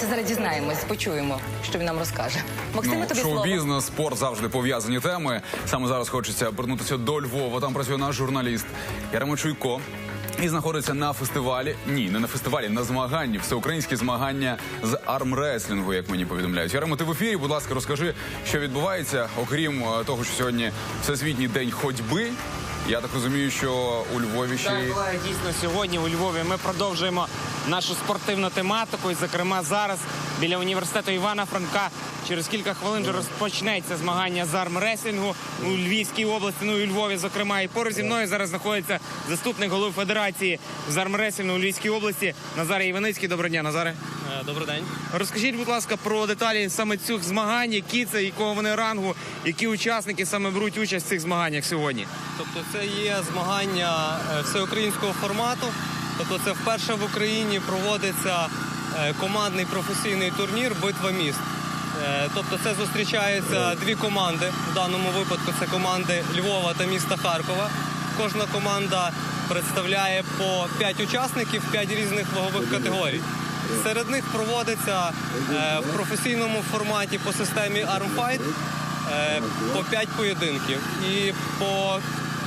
Давайте зараз дізнаємось, почуємо, що він нам розкаже. Максиме, Ну, тобі слово. шоу-бізнес, спорт завжди пов'язані теми. Саме зараз хочеться повернутися до Львова. Там працює наш журналіст Яремо Чуйко. І знаходиться на фестивалі. Ні, не на фестивалі, на змаганні. Всеукраїнські змагання з армреслінгу, як мені повідомляють. Яремо, ти в ефірі. Будь ласка, розкажи, що відбувається, окрім е, того, що сьогодні всесвітній день ходьби. Я так розумію, що у Львові ще Так, Олег, дійсно сьогодні у Львові ми продовжуємо нашу спортивну тематику. І, зокрема, зараз біля університету Івана Франка через кілька хвилин вже розпочнеться змагання з армреслінгу у Львівській області. Ну і у Львові, зокрема, і поруч зі мною зараз знаходиться заступник голови федерації з армреслінгу у Львівській області Назарій Іваницький. Доброго дня, Назаре. Е, Добрий день. Розкажіть, будь ласка, про деталі саме цих змагань, які це, якого вони рангу, які учасники саме беруть участь в цих змаганнях сьогодні. Тобто це є змагання е, всеукраїнського формату. Тобто це вперше в Україні проводиться командний професійний турнір Битва міст. Е, Тобто це зустрічаються дві команди. В даному випадку це команди Львова та міста Харкова. Кожна команда представляє по 5 учасників, 5 різних вагових категорій. Серед них проводиться е, в професійному форматі по системі е, по 5 поєдинків. І по,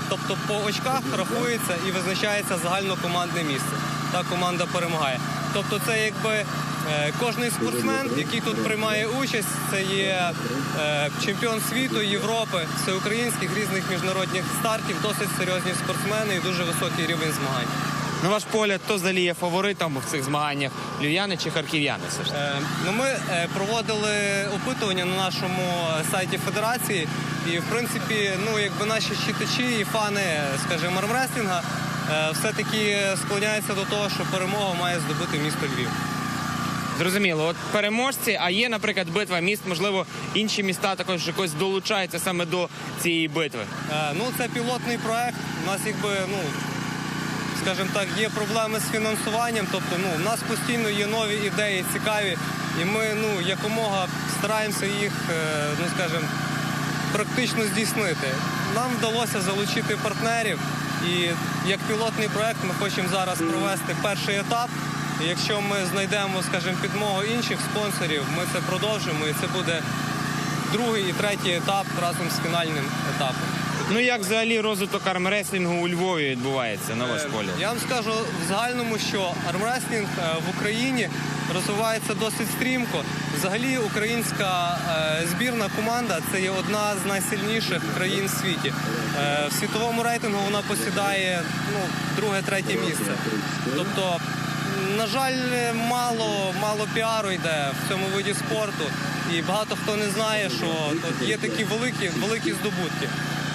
тобто по очках рахується і визначається загальнокомандне місце. Та команда перемагає. Тобто це якби е, кожний спортсмен, який тут приймає участь, це є е, чемпіон світу, Європи, всеукраїнських різних міжнародних стартів, досить серйозні спортсмени і дуже високий рівень змагань. На ваш погляд, хто взагалі є фаворитом в цих змаганнях? Львів'яни чи харків'яни? Е, Ну, ми е, проводили опитування на нашому сайті Федерації, і в принципі, ну якби наші читачі і фани, скажімо, армреслінга, все-таки склоняються до того, що перемогу має здобути місто Львів. Зрозуміло, от переможці, а є, наприклад, битва міст, можливо, інші міста також якось долучаються саме до цієї битви. Е, Ну, це пілотний проект. У нас якби, ну. Скажімо так, є проблеми з фінансуванням, тобто ну, у нас постійно є нові ідеї, цікаві, і ми ну, якомога стараємося їх, е, ну скажімо, практично здійснити. Нам вдалося залучити партнерів, і як пілотний проект ми хочемо зараз провести перший етап. Якщо ми знайдемо, скажімо, підмогу інших спонсорів, ми це продовжимо, і це буде другий і третій етап разом з фінальним етапом. Ну як взагалі розвиток армреслінгу у Львові відбувається, на ваш Е, погляд? Я вам скажу в загальному, що армреслінг е, в Україні розвивається досить стрімко. Взагалі, українська е, збірна команда це є одна з найсильніших країн в світі. В світовому рейтингу вона посідає ну, друге-третє місце. Тобто, на жаль, мало, мало піару йде в цьому виді спорту. І багато хто не знає, що тут є такі великі, великі здобутки.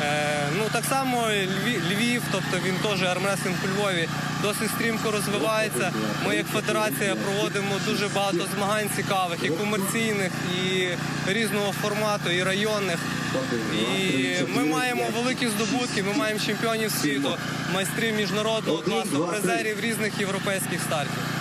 Е, ну так само Львів, Львів, тобто він теж армреслінг у Львові, досить стрімко розвивається. Ми як федерація проводимо дуже багато змагань цікавих, і комерційних, і різного формату, і районних. І ми маємо великі здобутки. Ми маємо чемпіонів світу, майстрів міжнародного класу, призерів різних європейських стартів.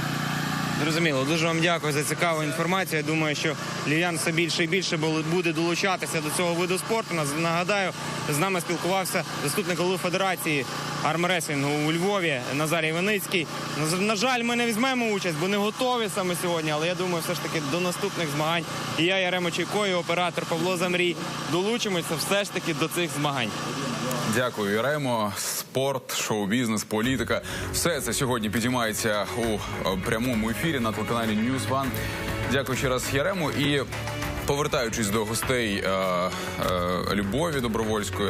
Зрозуміло, дуже вам дякую за цікаву інформацію. Я думаю, що львів'ян все більше і більше бу- буде долучатися до цього виду спорту. Нагадаю, з нами спілкувався заступник голови федерації армреслінгу у Львові Назарій Виницький. На, жаль, ми не візьмемо участь, бо не готові саме сьогодні. Але я думаю, все ж таки до наступних змагань. І я, Яремо Чайко, і оператор Павло Замрій долучимося все ж таки до цих змагань. Дякую, Яремо. Спорт, шоу-бізнес, політика. Все це сьогодні підіймається у е, прямому ефірі на телеканалі News One. Дякую ще раз Ярему. І повертаючись до гостей е, е, Любові Добровольської.